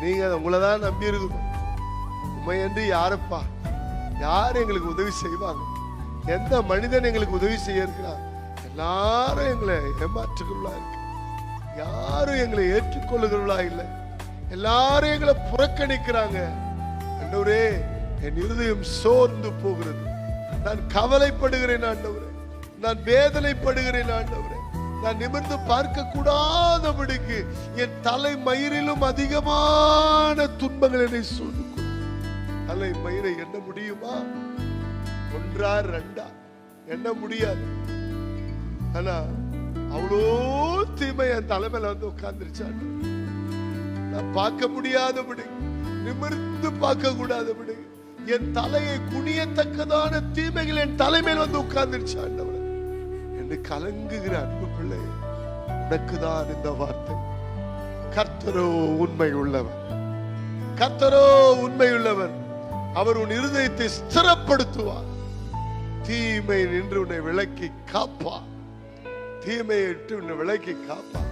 நீங்க உங்களை தான் நம்பி இருக்கிறோம் உண்மையன்று யாரப்பா? யார் எங்களுக்கு உதவி செய்வாங்க? எந்த மனிதன் எங்களுக்கு உதவி செய்ய இருக்கிறான்? எல்லாரும் எங்களை ஏமாற்றுகிறவளா இருக்கு. யாரும் எங்களை ஏற்றுக்கொள்ளுகிறவளா இல்லை. எல்லாரும் எங்களை புறக்கணிக்கிறாங்க. அண்டவரே என் இருதயம் சோர்ந்து போகிறது. நான் கவலைப்படுகிறேன் ஆண்டவரே நான் வேதனைப்படுகிறேன் ஆண்டவரே நான் நிமிர்ந்து பார்க்க கூடாதபடிக்கு என் தலை மயிரிலும் அதிகமான துன்பங்கள் என்னை சூழ்ந்து தலை மயிரை எண்ண முடியுமா? ஒன்றா ரெண்டா? எண்ண முடியாது. ஆனா அவ்வளோ தீமை என் தலைமையில வந்து உட்கார்ந்துருச்சான். நான் பார்க்க முடியாதபடி நிமிர்ந்து பார்க்க கூடாதபடி என் தலையை குனியத்தக்கதான தீமைகள் என் தலைமையில் வந்து உட்கார்ந்துருச்சாண்டவன் என்று கலங்குகிற அன்பு பிள்ளை உனக்குதான் இந்த வார்த்தை. கர்த்தரோ உண்மை உள்ளவர் கர்த்தரோ உண்மை உள்ளவர் அவர் உன் இருதயத்தை ஸ்திரப்படுத்துவார். தீமை நின்று உன்னை விளக்கி காப்பார். தீமையை விட்டு உன்னை விளக்கி காப்பார்.